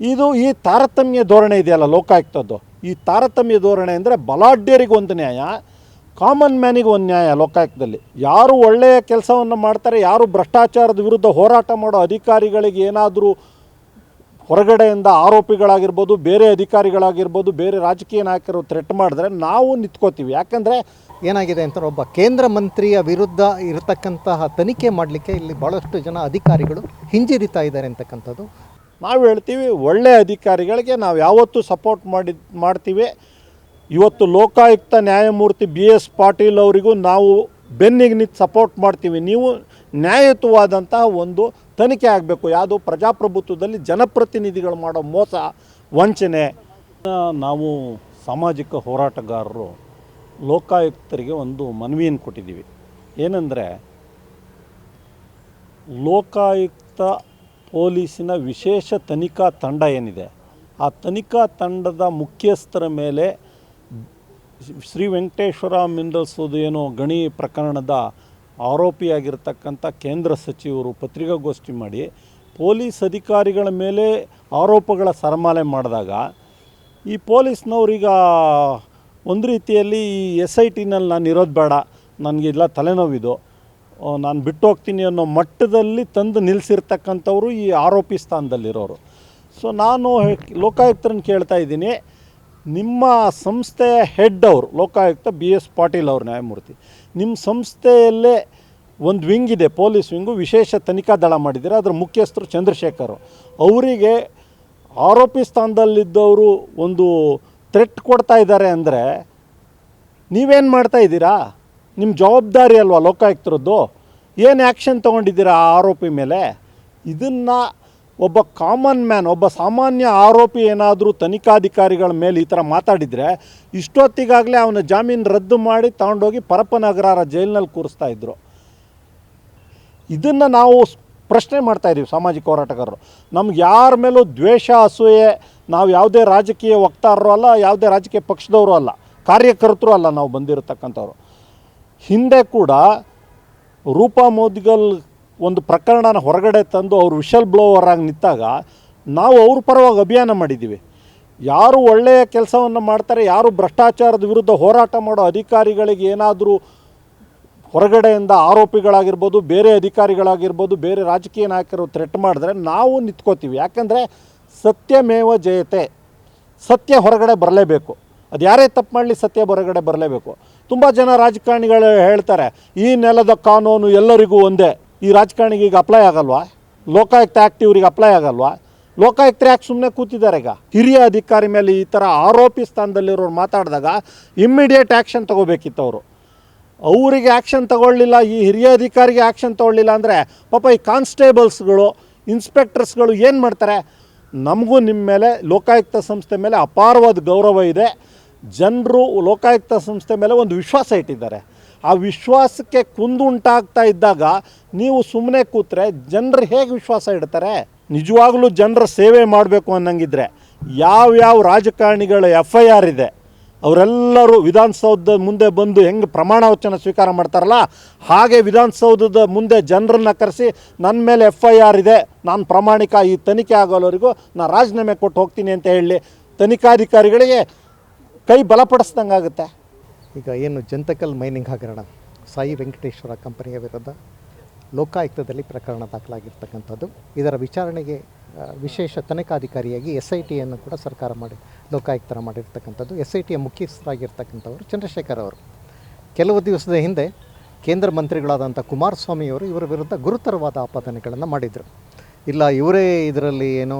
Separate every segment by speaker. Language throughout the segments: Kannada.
Speaker 1: ಇದು ಈ ತಾರತಮ್ಯ ಧೋರಣೆ ಇದೆಯಲ್ಲ ಲೋಕಾಯುಕ್ತದ್ದು. ಈ ತಾರತಮ್ಯ ಧೋರಣೆ ಅಂದರೆ ಬಲಾಢ್ಯರಿಗೆ ಒಂದು ನ್ಯಾಯ ಕಾಮನ್ ಮ್ಯಾನಿಗೆ ಒಂದು ನ್ಯಾಯ ಲೋಕಾಯುಕ್ತದಲ್ಲಿ. ಯಾರು ಒಳ್ಳೆಯ ಕೆಲಸವನ್ನು ಮಾಡ್ತಾರೆ, ಯಾರು ಭ್ರಷ್ಟಾಚಾರದ ವಿರುದ್ಧ ಹೋರಾಟ ಮಾಡೋ ಅಧಿಕಾರಿಗಳಿಗೆ ಏನಾದರೂ ಹೊರಗಡೆಯಿಂದ ಆರೋಪಿಗಳಾಗಿರ್ಬೋದು, ಬೇರೆ ಅಧಿಕಾರಿಗಳಾಗಿರ್ಬೋದು, ಬೇರೆ ರಾಜಕೀಯ ನಾಯಕರು ಥ್ರೆಟ್ ಮಾಡಿದ್ರೆ ನಾವು ನಿಂತ್ಕೋತೀವಿ. ಯಾಕಂದರೆ
Speaker 2: ಏನಾಗಿದೆ ಅಂತ ಒಬ್ಬ ಕೇಂದ್ರ ಮಂತ್ರಿಯ ವಿರುದ್ಧ ಇರತಕ್ಕಂತಹ ತನಿಖೆ ಮಾಡಲಿಕ್ಕೆ ಇಲ್ಲಿ ಭಾಳಷ್ಟು ಜನ ಅಧಿಕಾರಿಗಳು ಹಿಂಜರಿತಾ ಇದ್ದಾರೆ ಅಂತಕ್ಕಂಥದ್ದು.
Speaker 1: ನಾವು ಹೇಳ್ತೀವಿ ಒಳ್ಳೆಯ ಅಧಿಕಾರಿಗಳಿಗೆ ನಾವು ಯಾವತ್ತೂ ಸಪೋರ್ಟ್ ಮಾಡಿ ಮಾಡ್ತೀವಿ. ಇವತ್ತು ಲೋಕಾಯುಕ್ತ ನ್ಯಾಯಮೂರ್ತಿ ಬಿ ಎಸ್ ಪಾಟೀಲ್ ಅವರಿಗೂ ನಾವು ಬೆನ್ನಿಗೆ ನಿಂತು ಸಪೋರ್ಟ್ ಮಾಡ್ತೀವಿ. ನೀವು ನ್ಯಾಯಯುತವಾದಂತಹ ಒಂದು ತನಿಖೆ ಆಗಬೇಕು. ಯಾವುದು ಪ್ರಜಾಪ್ರಭುತ್ವದಲ್ಲಿ ಜನಪ್ರತಿನಿಧಿಗಳು ಮಾಡೋ ಮೋಸ, ವಂಚನೆ. ನಾವು ಸಾಮಾಜಿಕ ಹೋರಾಟಗಾರರು, ಲೋಕಾಯುಕ್ತರಿಗೆ ಒಂದು ಮನವಿಯನ್ನು ಕೊಟ್ಟಿದ್ದೀವಿ. ಏನಂದರೆ, ಲೋಕಾಯುಕ್ತ ಪೊಲೀಸಿನ ವಿಶೇಷ ತನಿಖಾ ತಂಡ ಏನಿದೆ, ಆ ತನಿಖಾ ತಂಡದ ಮುಖ್ಯಸ್ಥರ ಮೇಲೆ ಶ್ರೀ ವೆಂಕಟೇಶ್ವರ ಮಿಂದಲ್ಸೋದು ಏನು ಗಣಿ ಪ್ರಕರಣದ ಆರೋಪಿಯಾಗಿರ್ತಕ್ಕಂಥ ಕೇಂದ್ರ ಸಚಿವರು ಪತ್ರಿಕಾಗೋಷ್ಠಿ ಮಾಡಿ, ಪೊಲೀಸ್ ಅಧಿಕಾರಿಗಳ ಮೇಲೆ ಆರೋಪಗಳ ಸರಮಾಲೆ ಮಾಡಿದಾಗ, ಈ ಪೊಲೀಸ್ನವ್ರೀಗ ಒಂದು ರೀತಿಯಲ್ಲಿ ಈ ಎಸ್ ಐ ಟಿನಲ್ಲಿ ನಾನು ಇರೋದು ಬೇಡ ನನಗೆಲ್ಲ ತಲೆನೋವಿದು ನಾನು ಬಿಟ್ಟು ಹೋಗ್ತೀನಿ ಅನ್ನೋ ಮಟ್ಟದಲ್ಲಿ ತಂದು ನಿಲ್ಲಿಸಿರ್ತಕ್ಕಂಥವ್ರು ಈ ಆರೋಪಿ ಸ್ಥಾನದಲ್ಲಿರೋರು. ಸೊ ನಾನು ಲೋಕಾಯುಕ್ತರನ್ನು ಕೇಳ್ತಾ ಇದ್ದೀನಿ. ನಿಮ್ಮ ಸಂಸ್ಥೆಯ ಹೆಡ್ ಅವರು, ಲೋಕಾಯುಕ್ತ ಬಿ ಎಸ್ ಪಾಟೀಲ್ ಅವರು, ನ್ಯಾಯಮೂರ್ತಿ ನಿಮ್ಮ ಸಂಸ್ಥೆಯಲ್ಲೇ ಒಂದು ವಿಂಗ್ ಇದೆ, ಪೊಲೀಸ್ ವಿಂಗು ವಿಶೇಷ ತನಿಖಾ ದಳ ಮಾಡಿದ್ದೀರ? ಅದರ ಮುಖ್ಯಸ್ಥರು ಚಂದ್ರಶೇಖರ್ ಅವರಿಗೆ ಆರೋಪಿ ಸ್ಥಾನದಲ್ಲಿದ್ದವರು ಒಂದು ಥ್ರೆಟ್ ಕೊಡ್ತಾ ಇದ್ದಾರೆ ಅಂದರೆ ನೀವೇನು ಮಾಡ್ತಾ ಇದ್ದೀರಾ? ನಿಮ್ಮ ಜವಾಬ್ದಾರಿ ಅಲ್ವಾ ಲೋಕಾಯುಕ್ತರದ್ದು? ಏನು ಆ್ಯಕ್ಷನ್ ತೊಗೊಂಡಿದ್ದೀರಾ ಆ ಆರೋಪಿ ಮೇಲೆ? ಇದನ್ನು ಒಬ್ಬ ಕಾಮನ್ ಮ್ಯಾನ್ ಒಬ್ಬ ಸಾಮಾನ್ಯ ಆರೋಪಿ ಏನಾದರೂ ತನಿಖಾಧಿಕಾರಿಗಳ ಮೇಲೆ ಈ ಥರ ಮಾತಾಡಿದರೆ ಇಷ್ಟೊತ್ತಿಗಾಗಲೇ ಅವನ ಜಾಮೀನು ರದ್ದು ಮಾಡಿ ತಗೊಂಡೋಗಿ ಪರಪ್ಪನಗರ ಜೈಲಿನಲ್ಲಿ ಕೂರಿಸ್ತಾ ಇದ್ದರು ಇದನ್ನು ನಾವು ಪ್ರಶ್ನೆ ಮಾಡ್ತಾ ಇದ್ದೀವಿ ಸಾಮಾಜಿಕ ಹೋರಾಟಗಾರರು. ನಮ್ಗೆ ಯಾರ ಮೇಲೂ ದ್ವೇಷ, ಅಸೂಯೆ, ನಾವು ಯಾವುದೇ ರಾಜಕೀಯ ವಕ್ತಾರರು ಅಲ್ಲ, ಯಾವುದೇ ರಾಜಕೀಯ ಪಕ್ಷದವರು ಅಲ್ಲ, ಕಾರ್ಯಕರ್ತರು ಅಲ್ಲ ನಾವು ಬಂದಿರತಕ್ಕಂಥವ್ರು. ಹಿಂದೆ ಕೂಡ ರೂಪಾ ಮೋದಿಗಲ್ ಒಂದು ಪ್ರಕರಣನ ಹೊರಗಡೆ ತಂದು ಅವರು ವಿಶಲ್ ಬ್ಲೋವರ್ ಆಗಿ ನಿಂತಾಗ ನಾವು ಅವ್ರ ಪರವಾಗಿ ಅಭಿಯಾನ ಮಾಡಿದ್ದೀವಿ ಯಾರು ಒಳ್ಳೆಯ ಕೆಲಸವನ್ನು ಮಾಡ್ತಾರೆ, ಯಾರು ಭ್ರಷ್ಟಾಚಾರದ ವಿರುದ್ಧ ಹೋರಾಟ ಮಾಡೋ ಅಧಿಕಾರಿಗಳಿಗೆ ಏನಾದರೂ ಹೊರಗಡೆಯಿಂದ ಆರೋಪಿಗಳಾಗಿರ್ಬೋದು, ಬೇರೆ ಅಧಿಕಾರಿಗಳಾಗಿರ್ಬೋದು, ಬೇರೆ ರಾಜಕೀಯ ನಾಯಕರು ಥ್ರೆಟ್ ಮಾಡಿದ್ರೆ ನಾವು ನಿಂತ್ಕೋತೀವಿ. ಯಾಕಂದರೆ ಸತ್ಯಮೇವ ಜಯತೆ. ಸತ್ಯ ಹೊರಗಡೆ ಬರಲೇಬೇಕು. ಅದು ಯಾರೇ ತಪ್ಪು ಮಾಡಲಿ ಸತ್ಯ ಹೊರಗಡೆ ಬರಲೇಬೇಕು. ತುಂಬ ಜನ ರಾಜಕಾರಣಿಗಳು ಹೇಳ್ತಾರೆ, ಈ ನೆಲದ ಕಾನೂನು ಎಲ್ಲರಿಗೂ ಒಂದೇ. ಈ ರಾಜಕಾರಣಿಗೆ ಈಗ ಅಪ್ಲೈ ಆಗಲ್ವಾ? ಲೋಕಾಯುಕ್ತ ಆ್ಯಕ್ಟ್ ಇವರಿಗೆ ಅಪ್ಲೈ ಆಗಲ್ವಾ? ಲೋಕಾಯುಕ್ತ ಯಾಕೆ ಸುಮ್ಮನೆ ಕೂತಿದ್ದಾರೆ ಈಗ? ಹಿರಿಯ ಅಧಿಕಾರಿ ಮೇಲೆ ಈ ಥರ ಆರೋಪಿ ಸ್ಥಾನದಲ್ಲಿರೋರು ಮಾತಾಡಿದಾಗ ಇಮ್ಮಿಡಿಯೇಟ್ ಆ್ಯಕ್ಷನ್ ತೊಗೋಬೇಕಿತ್ತು ಅವರು. ಅವರಿಗೆ ಆ್ಯಕ್ಷನ್ ತಗೊಳ್ಳಿಲ್ಲ, ಈ ಹಿರಿಯ ಅಧಿಕಾರಿಗೆ ಆ್ಯಕ್ಷನ್ ತಗೊಳ್ಳಿಲ್ಲ ಅಂದರೆ ಪಾಪ ಈ ಕಾನ್ಸ್ಟೇಬಲ್ಸ್ಗಳು, ಇನ್ಸ್ಪೆಕ್ಟರ್ಸ್ಗಳು ಏನು ಮಾಡ್ತಾರೆ? ನಮಗೂ ನಿಮ್ಮ ಮೇಲೆ, ಲೋಕಾಯುಕ್ತ ಸಂಸ್ಥೆ ಮೇಲೆ ಅಪಾರವಾದ ಗೌರವ ಇದೆ. ಜನರು ಲೋಕಾಯುಕ್ತ ಸಂಸ್ಥೆ ಮೇಲೆ ಒಂದು ವಿಶ್ವಾಸ ಇಟ್ಟಿದ್ದಾರೆ. ಆ ವಿಶ್ವಾಸಕ್ಕೆ ಕುಂದು ಉಂಟಾಗ್ತಾ ಇದ್ದಾಗ ನೀವು ಸುಮ್ಮನೆ ಕೂತ್ರೆ ಜನರು ಹೇಗೆ ವಿಶ್ವಾಸ ಇಡ್ತಾರೆ? ನಿಜವಾಗ್ಲೂ ಜನರ ಸೇವೆ ಮಾಡಬೇಕು ಅನ್ನಂಗಿದ್ರೆ ಯಾವ್ಯಾವ ರಾಜಕಾರಣಿಗಳ ಎಫ್ ಐ ಆರ್ ಇದೆ, ಅವರೆಲ್ಲರೂ ವಿಧಾನಸೌಧದ ಮುಂದೆ ಬಂದು ಹೆಂಗೆ ಪ್ರಮಾಣ ವಚನ ಸ್ವೀಕಾರ ಮಾಡ್ತಾರಲ್ಲ, ಹಾಗೆ ವಿಧಾನಸೌಧದ ಮುಂದೆ ಜನರನ್ನ ಕರೆಸಿ ನನ್ನ ಮೇಲೆ ಎಫ್ ಐ ಆರ್ ಇದೆ, ನಾನು ಪ್ರಾಮಾಣಿಕ, ಈ ತನಿಖೆ ಆಗೋಲ್ಲವರಿಗೂ ನಾನು ರಾಜೀನಾಮೆ ಕೊಟ್ಟು ಹೋಗ್ತೀನಿ ಅಂತ ಹೇಳಿ ತನಿಖಾಧಿಕಾರಿಗಳಿಗೆ ಕೈ ಬಲಪಡಿಸ್ದಂಗೆ ಆಗುತ್ತೆ.
Speaker 2: ಈಗ ಏನು ಜಂತಕಲ್ ಮೈನಿಂಗ್ ಹಗರಣ, ಸಾಯಿ ವೆಂಕಟೇಶ್ವರ ಕಂಪನಿಯ ವಿರುದ್ಧ ಲೋಕಾಯುಕ್ತದಲ್ಲಿ ಪ್ರಕರಣ ದಾಖಲಾಗಿರ್ತಕ್ಕಂಥದ್ದು. ಇದರ ವಿಚಾರಣೆಗೆ ವಿಶೇಷ ತನಿಖಾಧಿಕಾರಿಯಾಗಿ ಎಸ್ ಐ ಟಿಯನ್ನು ಕೂಡ ಸರ್ಕಾರ ಮಾಡಿ, ಲೋಕಾಯುಕ್ತರ ಮಾಡಿರ್ತಕ್ಕಂಥದ್ದು. ಎಸ್ ಐ ಟಿಯ ಮುಖ್ಯಸ್ಥರಾಗಿರ್ತಕ್ಕಂಥವರು ಚಂದ್ರಶೇಖರ್ ಅವರು. ಕೆಲವು ದಿವಸದ ಹಿಂದೆ ಕೇಂದ್ರ ಮಂತ್ರಿಗಳಾದಂಥ ಕುಮಾರಸ್ವಾಮಿಯವರು ಇವರ ವಿರುದ್ಧ ಗುರುತರವಾದ ಆಪಾದನೆಗಳನ್ನು ಮಾಡಿದರು. ಇಲ್ಲ, ಇವರೇ ಇದರಲ್ಲಿ ಏನು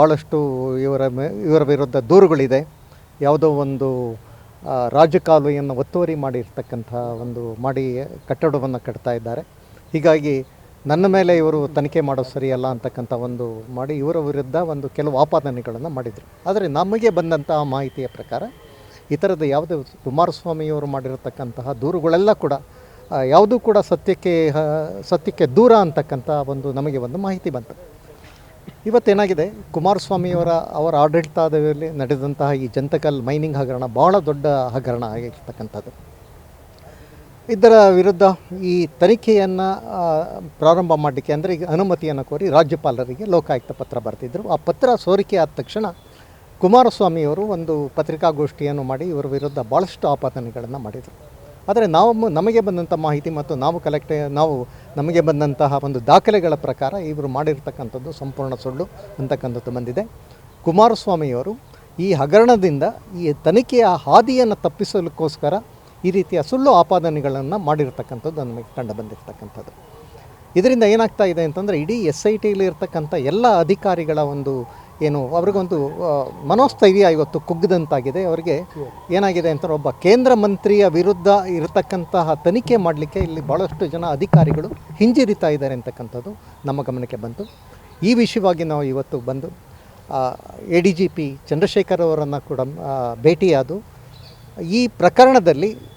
Speaker 2: ಭಾಳಷ್ಟು ಇವರ ಇವರ ವಿರುದ್ಧ ದೂರುಗಳಿದೆ. ಯಾವುದೋ ಒಂದು ರಾಜಕಾಲುವೆಯನ್ನು ಒತ್ತುವರಿ ಮಾಡಿರ್ತಕ್ಕಂಥ ಒಂದು ಮಾಡಿ, ಕಟ್ಟಡವನ್ನು ಕಟ್ತಾ ಇದ್ದಾರೆ. ಹೀಗಾಗಿ ನನ್ನ ಮೇಲೆ ಇವರು ತನಿಖೆ ಮಾಡೋದು ಸರಿಯಲ್ಲ ಅಂತಕ್ಕಂಥ ಒಂದು ಮಾಡಿ ಇವರ ವಿರುದ್ಧ ಒಂದು ಕೆಲವು ಆಪಾದನೆಗಳನ್ನು ಮಾಡಿದರು. ಆದರೆ ನಮಗೆ ಬಂದಂತಹ ಮಾಹಿತಿಯ ಪ್ರಕಾರ ಈ ಥರದ ಯಾವುದೇ ಕುಮಾರಸ್ವಾಮಿಯವರು ಮಾಡಿರತಕ್ಕಂತಹ ದೂರುಗಳೆಲ್ಲ ಕೂಡ ಯಾವುದೂ ಕೂಡ ಸತ್ಯಕ್ಕೆ ಸತ್ಯಕ್ಕೆ ದೂರ ಅಂತಕ್ಕಂಥ ಒಂದು ನಮಗೆ ಒಂದು ಮಾಹಿತಿ ಬಂತು. ಇವತ್ತೇನಾಗಿದೆ? ಕುಮಾರಸ್ವಾಮಿಯವರ ಅವರ ಆಡಳಿತದಲ್ಲಿ ನಡೆದಂತಹ ಈ ಜಂತಕಲ್ ಮೈನಿಂಗ್ ಹಗರಣ ಭಾಳ ದೊಡ್ಡ ಹಗರಣ ಆಗಿರ್ತಕ್ಕಂಥದ್ದು. ಇದರ ವಿರುದ್ಧ ಈ ತನಿಖೆಯನ್ನು ಪ್ರಾರಂಭ ಮಾಡಲಿಕ್ಕೆ ಅಂದರೆ ಈಗ ಅನುಮತಿಯನ್ನು ಕೋರಿ ರಾಜ್ಯಪಾಲರಿಗೆ ಲೋಕಾಯುಕ್ತ ಪತ್ರ ಬರೆದಿದ್ದರು ಆ ಪತ್ರ ಸೋರಿಕೆ ಆದ ತಕ್ಷಣ ಕುಮಾರಸ್ವಾಮಿಯವರು ಒಂದು ಪತ್ರಿಕಾಗೋಷ್ಠಿಯನ್ನು ಮಾಡಿ ಇವರ ವಿರುದ್ಧ ಭಾಳಷ್ಟು ಆಪಾದನೆಗಳನ್ನು ಮಾಡಿದರು. ಆದರೆ ನಾವು ನಮಗೆ ಬಂದಂಥ ಮಾಹಿತಿ ಮತ್ತು ನಾವು ಕಲೆಕ್ಟ್ ನಾವು ನಮಗೆ ಬಂದಂತಹ ಒಂದು ದಾಖಲೆಗಳ ಪ್ರಕಾರ ಇವರು ಮಾಡಿರ್ತಕ್ಕಂಥದ್ದು ಸಂಪೂರ್ಣ ಸುಳ್ಳು ಅಂತಕ್ಕಂಥದ್ದು ಬಂದಿದೆ. ಕುಮಾರಸ್ವಾಮಿಯವರು ಈ ಹಗರಣದಿಂದ ಈ ತನಿಖೆಯ ಹಾದಿಯನ್ನು ತಪ್ಪಿಸಲಿಕ್ಕೋಸ್ಕರ ಈ ರೀತಿಯ ಸುಳ್ಳು ಆಪಾದನೆಗಳನ್ನು ಮಾಡಿರ್ತಕ್ಕಂಥದ್ದು ನಮಗೆ ಕಂಡು ಬಂದಿರತಕ್ಕಂಥದ್ದು. ಇದರಿಂದ ಏನಾಗ್ತಾ ಇದೆ ಅಂತಂದರೆ ಇಡೀ ಎಸ್ ಐ ಟಿಲಿ ಇರ್ತಕ್ಕಂಥ ಎಲ್ಲ ಅಧಿಕಾರಿಗಳ ಒಂದು ಏನು, ಅವ್ರಿಗೊಂದು ಮನೋಸ್ಥೈರ್ಯ ಇವತ್ತು ಕುಗ್ಗದಂತಾಗಿದೆ ಅವರಿಗೆ ಏನಾಗಿದೆ ಅಂತ ಒಬ್ಬ ಕೇಂದ್ರ ಮಂತ್ರಿಯ ವಿರುದ್ಧ ಇರತಕ್ಕಂತಹ ತನಿಖೆ ಮಾಡಲಿಕ್ಕೆ ಇಲ್ಲಿ ಭಾಳಷ್ಟು ಜನ ಅಧಿಕಾರಿಗಳು ಹಿಂಜರಿತಾ ಇದ್ದಾರೆ ಅಂತಕ್ಕಂಥದ್ದು ನಮ್ಮ ಗಮನಕ್ಕೆ ಬಂತು. ಈ ವಿಷಯವಾಗಿ ನಾವು ಇವತ್ತು ಬಂದು A D G P Chandrashekhar ಅವರನ್ನು ಕೂಡ ಭೇಟಿಯಾದು. ಈ ಪ್ರಕರಣದಲ್ಲಿ